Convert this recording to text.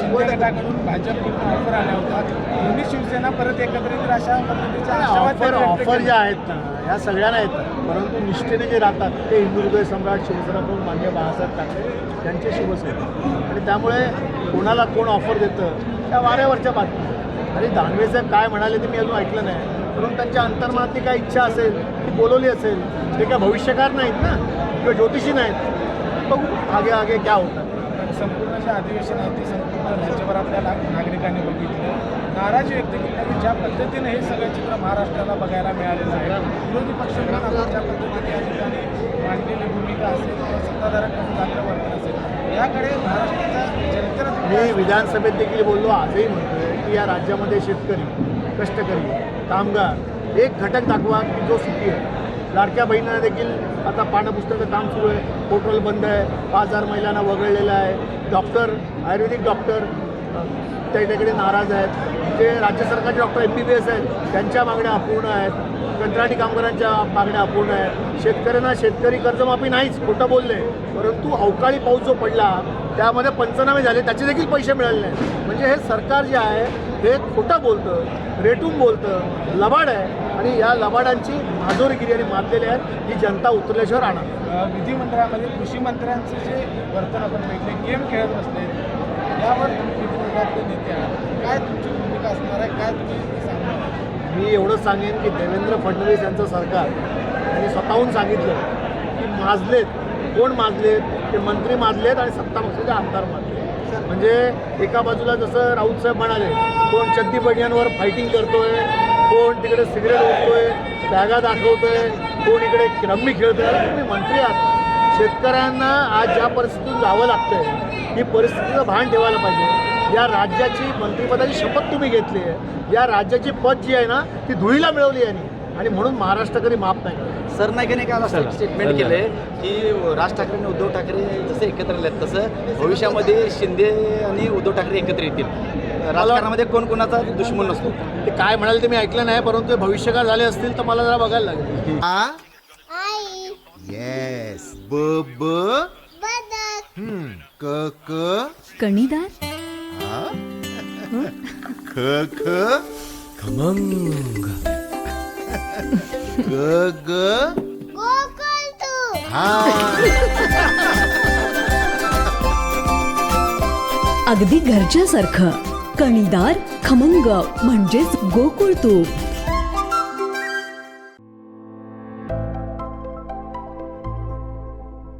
शिंदे गटाकडून भाजपकडून ऑफर आल्या होत्या. दोन्ही शिवसेना परत एकत्र येतील अशा ऑफर. ज्या आहेत ना ह्या सगळ्यांना येतात. परंतु निष्ठेने जे राहतात ते हिंदू हृदय सम्राट शिवसेना प्रमुख मान्य बाळासाहेब ठाकरे त्यांचे शिवसेना. आणि त्यामुळे कोणाला कोण ऑफर देतं त्या वाऱ्यावरच्या बातम्या. आणि दानवे साहेब काय म्हणाले ते मी अजून ऐकलं नाही. परंतु त्यांच्या अंतर्मनातली काय इच्छा असेल ती बोलवली असेल ते काय भविष्यकार नाहीत ना? किंवा ज्योतिषी नाहीत? बघू आगे आगे क्या होतं. पण संपूर्ण जे अधिवेशन आहे ते संपूर्ण राज्यभरातल्या ना- नागरिकांनी बघितलं. नाराजी व्यक्त केली. की ज्या पद्धतीने हे सगळं चित्र महाराष्ट्राला बघायला मिळालेलं आहे विरोधी पक्ष आपण ज्या पद्धतीने या ठिकाणी मांडलेली भूमिका असेल किंवा सत्ताधारकांचं चांगलं वर्तन असेल याकडे महाराष्ट्राच्या जनतेला मी विधानसभेत देखील बोललो आजही म्हणतोय की या राज्यामध्ये शेतकरी कष्टकरी कामगार. एक घटक दाखवा की जो सुखी आहे. लाडक्या बहिणींना देखील आता पाठपुस्तकाचं काम सुरू आहे. पोर्टल बंद आहे. पाच हजार महिलांना वगळलेलं आहे. डॉक्टर आयुर्वेदिक डॉक्टर त्याच्याकडे नाराज आहेत. जे राज्य सरकारचे doctor M B B S आहेत त्यांच्या मागण्या अपूर्ण आहेत. कंत्राटी कामगारांच्या मागण्या अपूर्ण आहेत. शेतकऱ्यांना शेतकरी कर्जमाफी नाहीच खोटं बोलले. परंतु अवकाळी पाऊस जो पडला त्यामध्ये पंचनामे झाले त्याचे देखील पैसे मिळाले नाहीत. म्हणजे हे सरकार जे आहे हे खोटं बोलतं रेटून बोलतं लबाड आहे. आणि या लबाडांची माधोरगिरी आणि माजलेली आहेत ही जनता उतरल्याशिवाय राहणार विधिमंडळामध्ये कृषी मंत्र्यांचं जे वर्तन आपण बघितले गेम खेळत असते यावर तुम्ही नेते काय तुमची असणार आहे काय तुम्ही मी एवढंच सांगेन की देवेंद्र फडणवीस यांचं सरकार यांनी स्वतःहून सांगितलं की माजलेत कोण माजलेत? ते मंत्री माजलेत आणि सत्ता पक्षाचे आमदार माजले म्हणजे एका बाजूला जसं राऊत साहेब म्हणाले कोण चड्डी बनियांवर फायटिंग करतोय कोण तिकडे सिगरेट ओढतोय बॅगा दाखवतोय कोण इकडे रम्मी खेळतोय. तुम्ही मंत्री आहात. शेतकऱ्यांना आज ज्या परिस्थितीतून जावं लागतंय ही परिस्थितीचं भान ठेवायला पाहिजे. या राज्याची मंत्रिपदाची शपथ तुम्ही घेतली आहे. या राज्याची पद जी आहे ना ती धुळीला मिळवली यांनी. आणि म्हणून महाराष्ट्र कधी माफ नाही करत. सरनाईकाने काल असं स्टेटमेंट केलंय की राज ठाकरे आणि उद्धव ठाकरे जसे एकत्र आलेत तसं भविष्यामध्ये शिंदे आणि उद्धव ठाकरे एकत्र येतील. राजकारणामध्ये कोण कोणाचा दुश्मन नसतो. ते काय म्हणाले ते मी ऐकलं नाही परंतु भविष्यकाळ झाले असतील तर मला जरा बघायला लागेल. आई. येस ब ब. क क. कणीदार? ख ख खमंग ग ग हा अगदी घरच्यासारखं कणीदार खमंग म्हणजेच गोकुळ तूप.